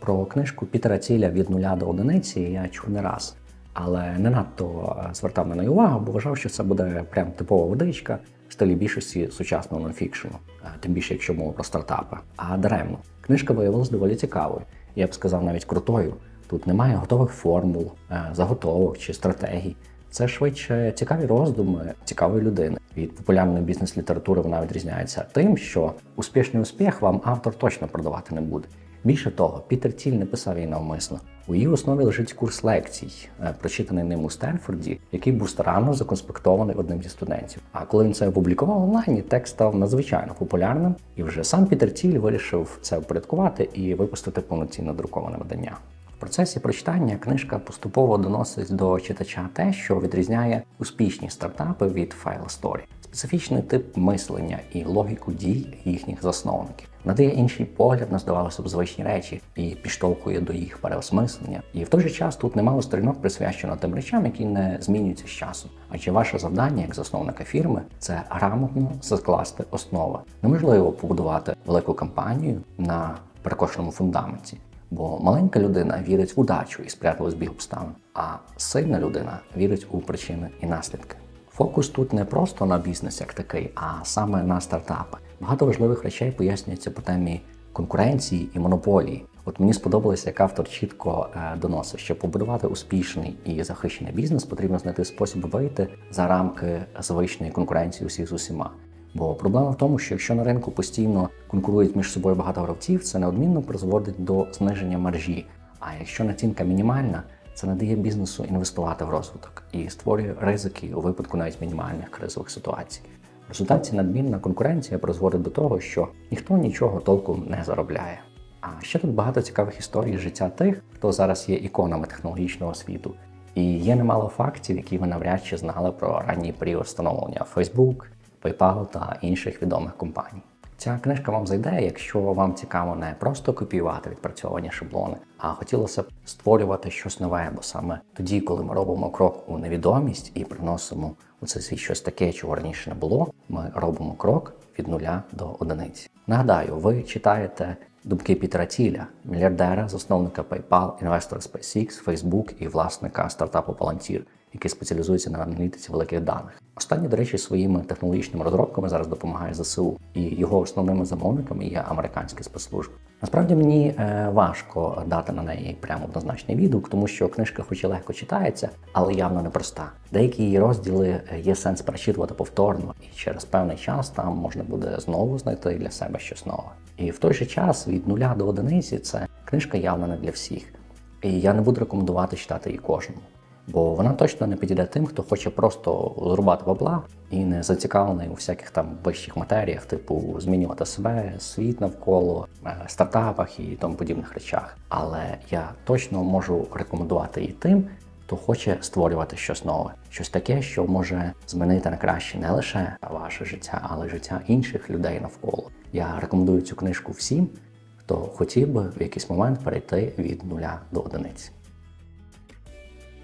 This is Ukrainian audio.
Про книжку Пітера Ціля від нуля до одиниці я чув не раз, але не надто е, звертав на неї увагу, бо вважав, що це буде прям типова водичка в стилі більшості сучасного нонфікшену, е, тим більше якщо мова про стартапи. А даремно. Книжка виявилася доволі цікавою. Я б сказав навіть крутою. Тут немає готових формул, е, заготовок чи стратегій. Це швидше цікаві роздуми цікавої людини. Від популярної бізнес-літератури вона відрізняється тим, що успішний успіх вам автор точно продавати не буде. Більше того, Пітер Ціль не писав її навмисно. У її основі лежить курс лекцій, е, прочитаний ним у Стенфорді, який був старанно законспектований одним зі студентів. А коли він це опублікував онлайн, текст став надзвичайно популярним, і вже сам Пітер Ціль вирішив це впорядкувати і випустити повноцінно друковане видання. Процесі прочитання книжка поступово доносить до читача те, що відрізняє успішні стартапи від файл сторі, специфічний тип мислення і логіку дій їхніх засновників. Надає інший погляд на здавалося б звичні речі і підштовхує до їх переосмислення. І в той же час тут немало сторінок присвячено тим речам, які не змінюються з часом. Адже ваше завдання як засновника фірми це грамотно закласти основи. Неможливо побудувати велику кампанію на перекошеному фундаменті. Бо маленька людина вірить в удачу і сприятливий збіг обставин, а сильна людина вірить у причини і наслідки. Фокус тут не просто на бізнес як такий, а саме на стартапи. Багато важливих речей пояснюється по темі конкуренції і монополії. От мені сподобалося, як автор чітко е, доносив, що побудувати успішний і захищений бізнес потрібно знайти спосіб вийти за рамки звичної конкуренції усіх з усіма. Бо проблема в тому, що якщо на ринку постійно конкурують між собою багато гравців, це неодмінно призводить до зниження маржі. А якщо націнка мінімальна, це не дає бізнесу інвестувати в розвиток і створює ризики у випадку навіть мінімальних кризових ситуацій. В результаті надмірна конкуренція призводить до того, що ніхто нічого толком не заробляє. А ще тут багато цікавих історій життя тих, хто зараз є іконами технологічного світу. І є немало фактів, які ви навряд чи знали про ранній період становлення Facebook, PayPal та інших відомих компаній. Ця книжка вам зайде, якщо вам цікаво не просто копіювати відпрацьовані шаблони, а хотілося б створювати щось нове, бо саме тоді, коли ми робимо крок у невідомість і приносимо у цей світ щось таке, чого раніше не було, ми робимо крок від нуля до одиниці. Нагадаю, ви читаєте думки Пітера Тіля, мільярдера, засновника PayPal, інвестора SpaceX, Facebook і власника стартапу Palantir, який спеціалізується на аналітиці великих даних. Останній, до речі, своїми технологічними розробками зараз допомагає ЗСУ, і його основними замовниками є американські спецслужби. Насправді мені е, важко дати на неї прямо однозначний відгук, тому що книжка, хоч і легко читається, але явно непроста. Деякі її розділи е, є сенс перечитувати повторно, і через певний час там можна буде знову знайти для себе щось нове. І в той же час від нуля до одиниці це книжка явно не для всіх. І я не буду рекомендувати читати її кожному. Бо вона точно не підійде тим, хто хоче просто зрубати бабла і не зацікавлений у всяких там вищих матеріях, типу змінювати себе, світ навколо, е, стартапах і тому подібних речах. Але я точно можу рекомендувати її тим, хто хоче створювати щось нове, щось таке, що може змінити на краще не лише ваше життя, але й життя інших людей навколо. Я рекомендую цю книжку всім, хто хотів би в якийсь момент перейти від нуля до одиниці.